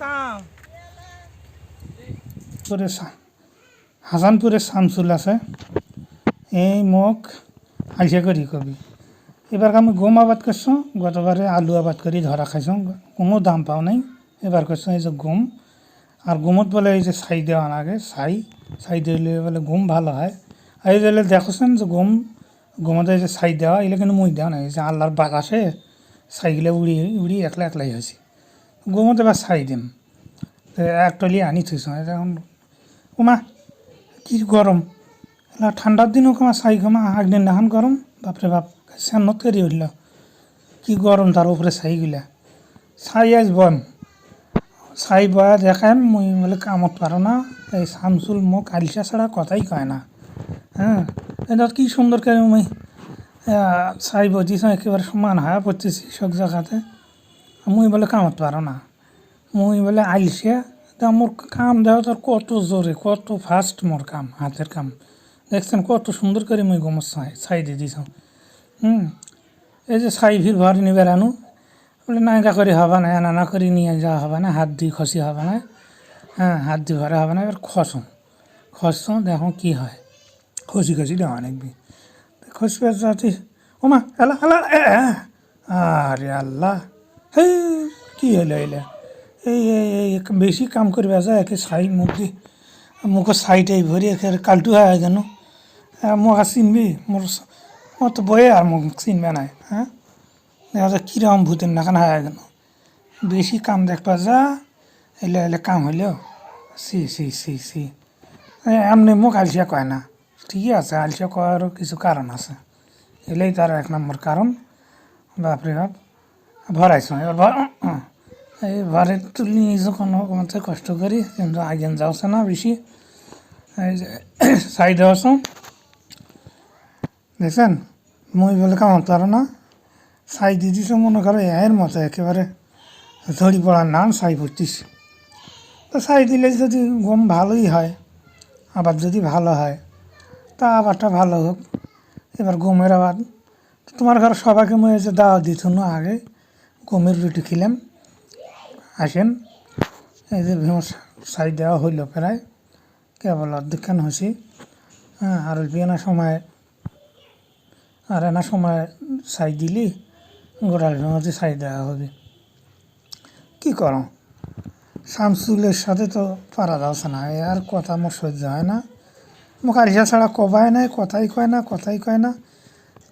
কাম পুরে হাসানপুরের শামসুল আছে। এই মোক আইসা করি কবি। এবার আমি গম আবাদ করছ, গতবারে আলু আবাদ করি, ধরা খাইছো। কোনো দাম পাও নাই। এবার করছ এই যে গম। আর গমত বলে এই যে ছাই দেওয়া লাগে, ছাই। ছাই দিলে বলে গম ভালো হয়। এই দিলে দেখছেন যে গম, গমতে যে ছাই দেওয়া এগুলো কিন্তু মুই দেওয়া নাই। যে আল্লাহর বাতাসে ছাইগুলো উড়ি উড়ি একলা একলাই হয়েছে গমত এবার ছাই দিম। একটলি আনি থৈছো এখন ওমা কি গরম। ঠান্ডার দিনও কমা ছাই কমা, আগদিন দেখান গরম। বাপরে বাপ স্যানত করে উঠল কি গরম তার উপরে ছাইগুলা। ছাই আজ বম ছাই বয়া দেখাম মুই বলে কামত পারো না। এই শামসুল মোক আলিশা ছাড়া কথাই কয় না। হ্যাঁ এটা কি সুন্দর করে আহ, ছাই বজিছ একেবারে সমান হয়ে পড়তেছি সব জায়গাতে মুই বলে কামত পারো না। মুই বলে আইলছে তা মোর কাম দেওয়া তোর কত জোরে কত ফাস্ট মোর কাম হাতের কাম। দেখছেন কত সুন্দর করে মুই গোমর ছাই ছাই দিয়ে দিছ। হুম এই যে ছাই ভিড় ভর নিবে রানু বলে নাইকা করে হবে না নানা করে নিয়ে যাওয়া হবে না হাত দিয়ে খসি হবে না হ্যাঁ হাত দিয়ে ভরা হবে না এবার খসো খসো দেখো কি হয়। খসি খসি দেওয়া নাকবি খসবে যাতে ওমা এলা এলা আরে আল্লাহ, হে, কি হলো এলা? এই এই বেশি কাম করবে যা একে ছাই মুখ দি মুখ ছাইটাই ভরি একে কালটু হয় কেন আর চিনবি, মোর মোর তো বয়ে আর মোক চিনবে নাই হ্যাঁ? দেখা যায় কিরম ভূতের নাখান হয় কেন বেশি কাম দেখবা যা, এলে এলে কাম হইলেও সি সি সি সি। এমনি মোক আলসিয়া কয় না। ঠিকই আছে আলসিয়া করারও কিছু কারণ আছে। এলেই তার এক নম্বর কারণ। বাপরে বাপ, ভরাইছো এবার এই ভরে তুলি যখন মতো কষ্ট করি, কিন্তু আগেন যাওছে না বেশি। এই যে, সাইডে আসো। দেখছেন? মুই বলে কামত পারো না। সাই দিয়ে দিছে মনে করো, এর মতো একেবারে ধরি পড়ার নাম সাই পড়তিস। তো সাই দিলে যদি গম ভালোই হয়, আবার যদি ভালো হয় তা আবারটা ভালো হোক। এবার গমের আবার তোমার ঘরে সবাইকে মই যে দাওয়া দিত না আগে। গমের রুটি খেলাম। আসেন। এই যে ভীম সাই দেওয়া হইল প্রায়। কেবল অর্ধেকখান হয়েছি। হ্যাঁ আর অল্প না সময়, আর এনা সময় সাই দিলি গোড়াল ভেঙে সাই দেওয়া হবে। কি করো? শামসুলের সাথে তো পারা যাচ্ছে না। আর কথা আমার সহ্য হয় না। মোক আরিসা ছাড়া কবায় নাই কথাই কয় না কথাই কয় না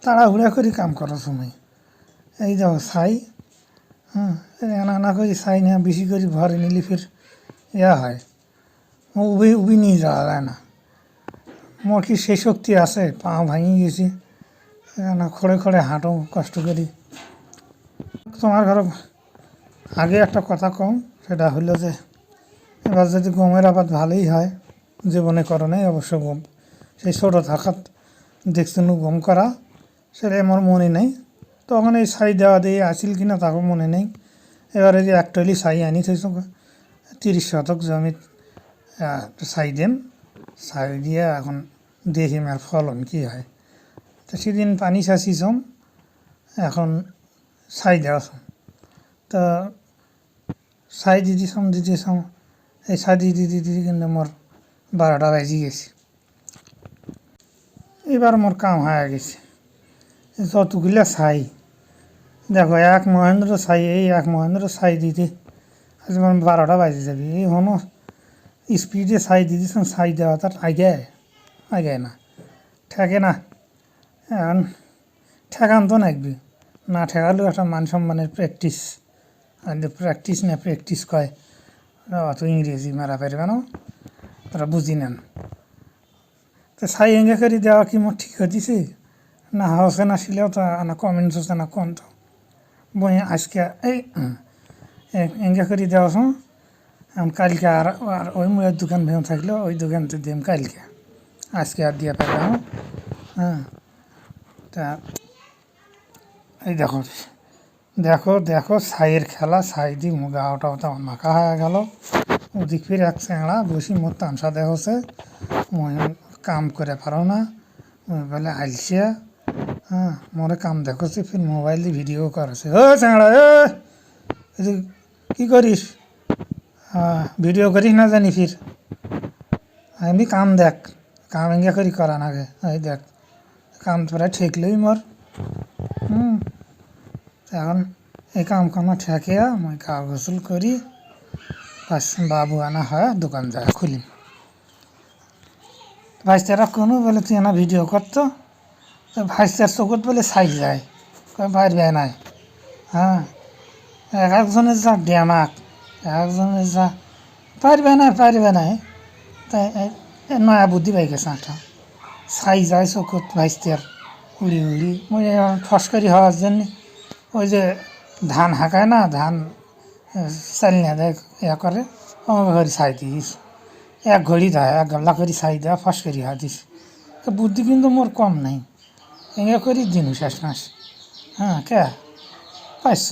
তাড়াহুড়া করে কাম করো তুমি এই দেখো ছাই হ্যাঁ এনা না করে ছাই নিয়ে বেশি করে ভরে নিলে ফির ইয়া হয় উবি উবি নিয়ে যাওয়া যায় না মোর কি সেই শক্তি আছে পা ভাঙি গেছি না খড়ে খড়ে হাঁটো কষ্ট করি তোমার ঘর আগে একটা কথা কম সেটা হলো যে এবার যদি গমের আবাদ ভালোই হয় জীবনে করণে অবশ্য গম সেই ছোটো থাকাত দেখছেন গম করা, সেটা আমার মনে নেই। তখন এই ছাই দেওয়া দিয়ে আসিল কিনা তাকে মনে নেই। এবারে যে একটলি ছাই আনি থৈছো তিরিশ শতক জমিত ছাই দেন। ছাই দিয়ে এখন দেখিম আর ফলন কি হয়। তো সেদিন পানি চাচিছম এখন ছাই দেওয়াছম। তো ছাই দি দিছম দি দিছম। এই ছাই দি দি দি দি কিন্তু মোর বারোটা বাজি গেছে। এবার মোর কাম হয়ে গেছে। যতগুলা ছাই, দেখো এক মহেন্দ্র ছাই, এই এক মহেন্দ্র ছাই দিতে আজ আমার বারোটা বাজে যাবে। এই হনো স্পিডে ছাই দিয়ে দিচ্ছেন ছাই দেওয়া তার আগে আগে না, ঠেকে না। এখন ঠেকান তো নাকবি না ঠেকালেও একটা মান সম্মানের প্র্যাকটিস প্র্যাকটিস না প্র্যাকটিস কয় অত ইংরেজি মারা পারবে না। তারা বুঝি নেন। তো সাই এঙ্গে করে দেওয়া কি মোর ঠিক হতিছে না হাউসে না ছিলেও তো না কমেন্টস হচ্ছে না কোন তো বই আজকে এই এঙ্গে করে দেওয়া শোন এখন কালকে আর আর ওই মুয়ের দোকান ভেঙে থাকল ওই দোকানতে দিম কালকে। আজকে আর দিয়ে না হ্যাঁ তা এই দেখো দেখো দেখো সাইয়ের খেলা সাই দি মুগা ওটা ওটা মাখা হয়ে গেল। ওদিক ফিরে এক চেংড়া বসি মোর তামসা দেখছে মই কাম করে পারো না। ওই বলে আইলছে হ্যাঁ মোরে কাম দেখছি ফির মোবাইলে ভিডিও করছে ও চাংড়া এ কি করিস ভিডিও করিস না জানি ফির আমি কাম দেখ। কাম এঙ্গে করি করা নাগে। এই দেখ। কাম তোরা ঠেকলই মোর হুম এখন, এই কাম কামা ঠেকে মই গা গোসল করি বাস বাবু আনা হয়, দোকান যায় খুলিম ভাইস্তারা কোনো বলে, তুই না ভিডিও করতো? তো ভাইস্তার চকুত বলে চাই যায়। কয় পারবে নাই। হ্যাঁ এক একজনের যা ড্যামাক এক একজনের যা পারবে না পারবে নাই। তাই নয়া বুদ্ধি পাই গেছে একটা চাই যায় চকুত ভাইস্তার, উড়ি উড়ি, মই ফসকারি হওয়ার জন্য, ওই যে ধান হাঁকায় না, ধান চালিয়ে দেয় ইয়া করে আমার ঘরে ছাই দিস এক ঘড়ি দেয় এক গামলা করে ছাই দেয় ফস করি হা দিস তো বুদ্ধি কিন্তু মোর কম নাই। এ করি দিন শেষ মাস হ্যাঁ কে? পাইছ?